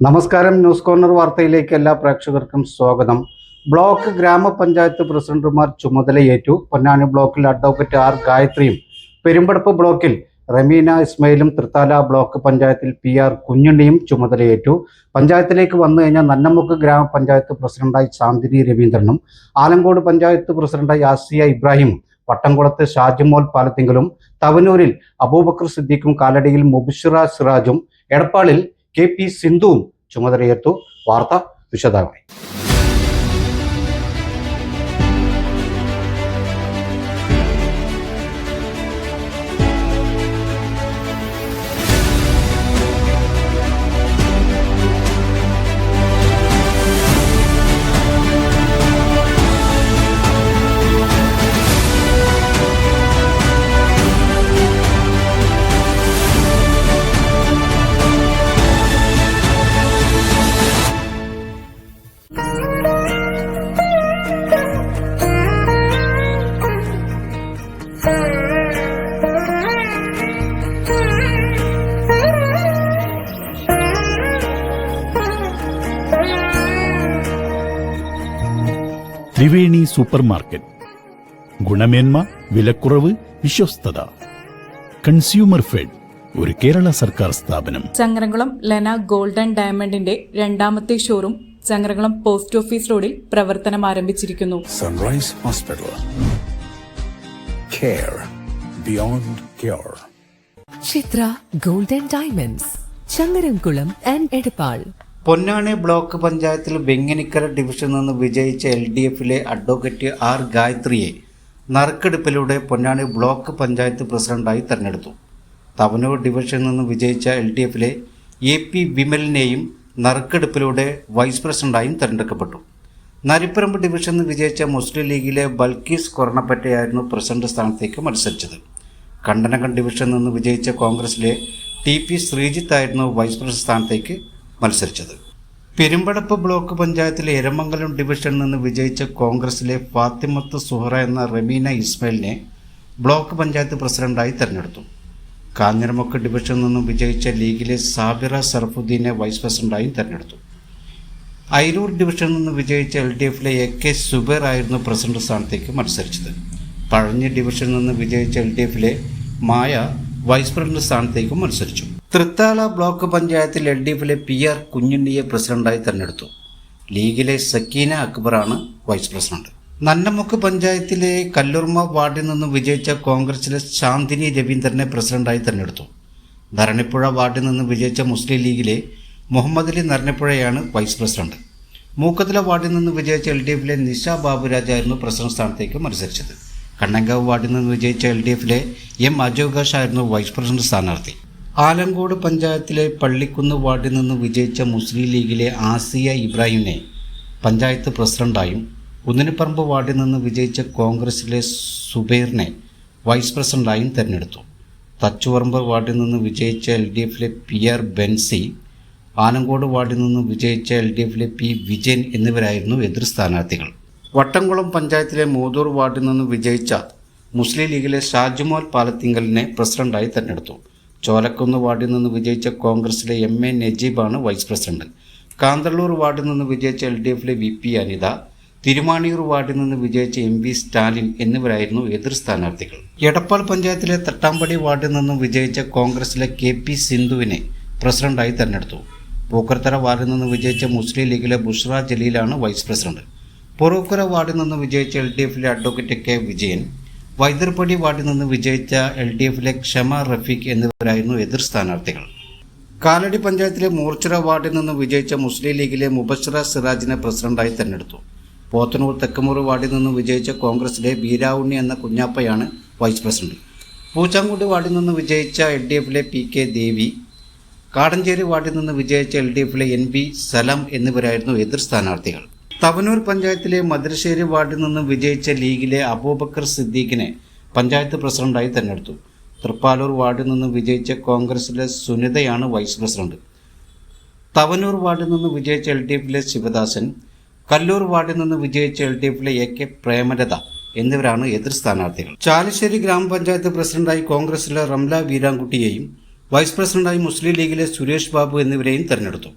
നമസ്കാരം news corner വാർത്തയിലേക്ക് എല്ലാ പ്രേക്ഷകർക്കും സ്വാഗതം. ബ്ലോക്ക് ഗ്രാമപഞ്ചായത്ത് പ്രസിഡന്റുമാർ ചുമതലയേറ്റു. പൊന്നാനി ബ്ലോക്കിൽ അഡ്വക്കേറ്റ് ആർ ഗായത്രിയും പെരുമ്പടപ്പ് ബ്ലോക്കിൽ റമീന ഇസ്മയിലും തൃത്താല ബ്ലോക്ക് പഞ്ചായത്തിൽ പി ആർ കുഞ്ഞുണ്ണിയും ചുമതലയേറ്റു. പഞ്ചായത്തിലേക്ക് വന്നു കഴിഞ്ഞാൽ നന്നമുക്ക് ഗ്രാമപഞ്ചായത്ത് പ്രസിഡന്റായി ശാന്തിനി രവീന്ദ്രനും ആലങ്കോട് പഞ്ചായത്ത് പ്രസിഡന്റായി ആസിയ ഇബ്രാഹിം വട്ടംകുളത്ത് ഷാജിമോൽ പാലത്തിങ്കലും തവനൂരിൽ അബൂബക്കർ സിദ്ദീഖും കാലടിയിൽ മുബിഷിറ സിറാജും എടപ്പാളിൽ കെ പി സിന്ധുവും ചുമതലയേറ്റു. വാർത്ത വിശദമായി. ത്രിവേണി സൂപ്പർ മാർക്കറ്റ് ഗുണമേന്മ വിലക്കുറവ് വിശ്വസ്തത. കൺസ്യൂമർ ഫെഡ് ഒരു കേരള സർക്കാർ സ്ഥാപനം. ചങ്ങരംകുളം ലെന ഗോൾഡൻ ഡയമണ്ടിന്റെ രണ്ടാമത്തെ ഷോറൂം ചങ്ങരംകുളം പോസ്റ്റ് ഓഫീസ് റോഡിൽ പ്രവർത്തനം ആരംഭിച്ചിരിക്കുന്നു. Sunrise hospital care beyond cure. Chithra golden diamonds Changaramkulam and Edappal. Ponnani block പഞ്ചായത്തിൽ വെങ്ങനിക്കര ഡിവിഷനിൽ നിന്ന് വിജയിച്ച എൽ ഡി എഫിലെ അഡ്വക്കേറ്റ് ആർ ഗായത്രിയെ നറുക്കെടുപ്പിലൂടെ പൊന്നാണി ബ്ലോക്ക് പഞ്ചായത്ത് പ്രസിഡന്റായി തെരഞ്ഞെടുത്തു. തവനൂർ ഡിവിഷനിൽ നിന്ന് വിജയിച്ച എൽ ഡി എഫിലെ എ പി വിമലിനെയും നറുക്കെടുപ്പിലൂടെ വൈസ് പ്രസിഡന്റായും തെരഞ്ഞെടുക്കപ്പെട്ടു. നരിപ്പറമ്പ് ഡിവിഷനിൽ വിജയിച്ച മുസ്ലിം ലീഗിലെ ബൽക്കീസ് കൊറണപ്പറ്റയായിരുന്നു പ്രസിഡന്റ് സ്ഥാനത്തേക്ക് മത്സരിച്ചത്. കണ്ടനകൺ ഡിവിഷനിൽ നിന്ന് വിജയിച്ച കോൺഗ്രസിലെ ടി പി ശ്രീജിത്തായിരുന്നു വൈസ് പ്രസിഡന്റ് സ്ഥാനത്തേക്ക് മത്സരിച്ചത്. പെരുമ്പടപ്പ് ബ്ലോക്ക് പഞ്ചായത്തിലെ എരമംഗലം ഡിവിഷനിൽ നിന്ന് വിജയിച്ച കോൺഗ്രസിലെ ഫാത്തിമത്ത് സുഹറ എന്ന റമീന ഇസ്മയിലിനെ ബ്ലോക്ക് പഞ്ചായത്ത് പ്രസിഡന്റായി തെരഞ്ഞെടുത്തു. കാഞ്ഞിരമുക്ക് ഡിവിഷനിൽ നിന്നും വിജയിച്ച ലീഗിലെ സാബിറ സർഫുദ്ദീനെ വൈസ് പ്രസിഡന്റായും തെരഞ്ഞെടുത്തു. അയിരൂർ ഡിവിഷനിൽ നിന്ന് വിജയിച്ച എൽ ഡി എഫിലെ എ കെ സുബേർ ആയിരുന്നു പ്രസിഡന്റ് സ്ഥാനത്തേക്ക് മത്സരിച്ചത്. പഴഞ്ഞി ഡിവിഷനിൽ നിന്ന് വിജയിച്ച എൽ ഡി എഫിലെ മായ വൈസ് പ്രസിഡന്റ് സ്ഥാനത്തേക്കും മത്സരിച്ചു. തൃത്താല ബ്ലോക്ക് പഞ്ചായത്തിൽ എൽ ഡി എഫിലെ പി ആർ കുഞ്ഞുണ്ണിയെ പ്രസിഡന്റായി തെരഞ്ഞെടുത്തു. ലീഗിലെ സക്കീന അക്ബറാണ് വൈസ് പ്രസിഡന്റ്. നന്നമുക്ക് പഞ്ചായത്തിലെ കല്ലുർമ വാർഡിൽ നിന്നും വിജയിച്ച കോൺഗ്രസിലെ ശാന്തിനി രവീന്ദ്രനെ പ്രസിഡന്റായി തെരഞ്ഞെടുത്തു. ധരണിപ്പുഴ വാർഡിൽ നിന്ന് വിജയിച്ച മുസ്ലിം ലീഗിലെ മുഹമ്മദ് അലി നരണിപ്പുഴയാണ് വൈസ് പ്രസിഡന്റ്. മൂക്കത്തില വാർഡിൽ നിന്ന് വിജയിച്ച എൽ ഡി എഫിലെ നിഷ ബാബുരാജായിരുന്നു പ്രസിഡന്റ് സ്ഥാനത്തേക്ക് മത്സരിച്ചത്. കണ്ണങ്കാവ് വാർഡിൽ നിന്ന് വിജയിച്ച എൽ ഡി എഫിലെ എം അജോകാഷ് ആയിരുന്നു വൈസ് പ്രസിഡന്റ് സ്ഥാനാർത്ഥി. ആലങ്കോട് പഞ്ചായത്തിലെ പള്ളിക്കുന്ന് വാർഡിൽ നിന്ന് വിജയിച്ച മുസ്ലിം ലീഗിലെ ആസിയ ഇബ്രാഹിമിനെ പഞ്ചായത്ത് പ്രസിഡന്റായും കുന്നിനിപ്പറമ്പ് വാർഡിൽ നിന്ന് വിജയിച്ച കോൺഗ്രസിലെ സുബൈറിനെ വൈസ് പ്രസിഡന്റായും തിരഞ്ഞെടുത്തു. തച്ചുപറമ്പ് വാർഡിൽ നിന്ന് വിജയിച്ച എൽ ഡി എഫിലെ പി ആർ ബെൻസി ആലങ്കോട് വാർഡിൽ നിന്ന് വിജയിച്ച എൽ ഡി എഫിലെ പി വിജയൻ എന്നിവരായിരുന്നു എതിർ സ്ഥാനാർത്ഥികൾ. വട്ടംകുളം പഞ്ചായത്തിലെ മൂതൂർ വാർഡിൽ നിന്ന് വിജയിച്ച മുസ്ലിം ലീഗിലെ ഷാജുമോൽ പാലത്തിങ്കലിനെ പ്രസിഡന്റായി തെരഞ്ഞെടുത്തു. ചോലക്കുന്ന് വാർഡിൽ നിന്ന് വിജയിച്ച കോൺഗ്രസിലെ എം എ നജീബാണ് വൈസ് പ്രസിഡന്റ്. കാന്തള്ളൂർ വാർഡിൽ നിന്ന് വിജയിച്ച എൽ ഡി എഫിലെ വി പി അനിത തിരുമാണിയൂർ വാർഡിൽ നിന്ന് വിജയിച്ച എം വി സ്റ്റാലിൻ എന്നിവരായിരുന്നു എതിർ സ്ഥാനാർത്ഥികൾ. എടപ്പാൾ പഞ്ചായത്തിലെ തട്ടാമ്പടി വാർഡിൽ നിന്നും വിജയിച്ച കോൺഗ്രസിലെ കെ പി സിന്ധുവിനെ പ്രസിഡന്റായി തെരഞ്ഞെടുത്തു. പൂക്കർത്തറ വാർഡിൽ നിന്ന് വിജയിച്ച മുസ്ലിം ലീഗിലെ ബുഷ്ര ജലീലാണ് വൈസ് പ്രസിഡന്റ്. പൊറൂക്കര വാർഡിൽ നിന്ന് വിജയിച്ച എൽ ഡി എഫിലെ അഡ്വക്കേറ്റ് കെ വിജയൻ വൈദ്യർപടി വാർഡിൽ നിന്ന് വിജയിച്ച എൽ ഡി എഫിലെ ക്ഷമ റഫീഖ് എന്നിവരായിരുന്നു എതിർ സ്ഥാനാർത്ഥികൾ. കാലടി പഞ്ചായത്തിലെ മൂർച്ചിറ വാർഡിൽ നിന്ന് വിജയിച്ച മുസ്ലിം ലീഗിലെ മുബശ്ര സിറാജിനെ പ്രസിഡന്റായി തെരഞ്ഞെടുത്തു. പോത്തനൂർ തെക്കുമുറി വാർഡിൽ നിന്ന് വിജയിച്ച കോൺഗ്രസിലെ ബീരാവുണ്ണി എന്ന കുഞ്ഞാപ്പയാണ് വൈസ് പ്രസിഡന്റ്. പൂച്ചാങ്കുടി വാർഡിൽ നിന്ന് വിജയിച്ച എൽ ഡി എഫിലെ പി കെ ദേവി കാടഞ്ചേരി വാർഡിൽ നിന്ന് വിജയിച്ച എൽ ഡി എഫിലെ എൻ ബി സലം എന്നിവരായിരുന്നു എതിർ സ്ഥാനാർത്ഥികൾ. തവനൂർ പഞ്ചായത്തിലെ മദ്രശ്ശേരി വാർഡിൽ നിന്ന് വിജയിച്ച ലീഗിലെ അബൂബക്കർ സിദ്ദീഖിനെ പഞ്ചായത്ത് പ്രസിഡന്റായി തെരഞ്ഞെടുത്തു. തൃപ്പാലൂർ വാർഡിൽ നിന്ന് വിജയിച്ച കോൺഗ്രസിലെ സുനിതയാണ് വൈസ് പ്രസിഡന്റ്. തവനൂർ വാർഡിൽ നിന്ന് വിജയിച്ച എൽ ഡി എഫിലെ ശിവദാസൻ കല്ലൂർ വാർഡിൽ നിന്ന് വിജയിച്ച എൽ ഡി എഫിലെ എ കെ പ്രേമലത എന്നിവരാണ് എതിർ സ്ഥാനാർത്ഥികൾ. ചാലശ്ശേരി ഗ്രാമപഞ്ചായത്ത് പ്രസിഡന്റായി കോൺഗ്രസിലെ റംല വീരാൻകുട്ടിയെയും വൈസ് പ്രസിഡന്റായി മുസ്ലിം ലീഗിലെ സുരേഷ് ബാബു എന്നിവരെയും തെരഞ്ഞെടുത്തു.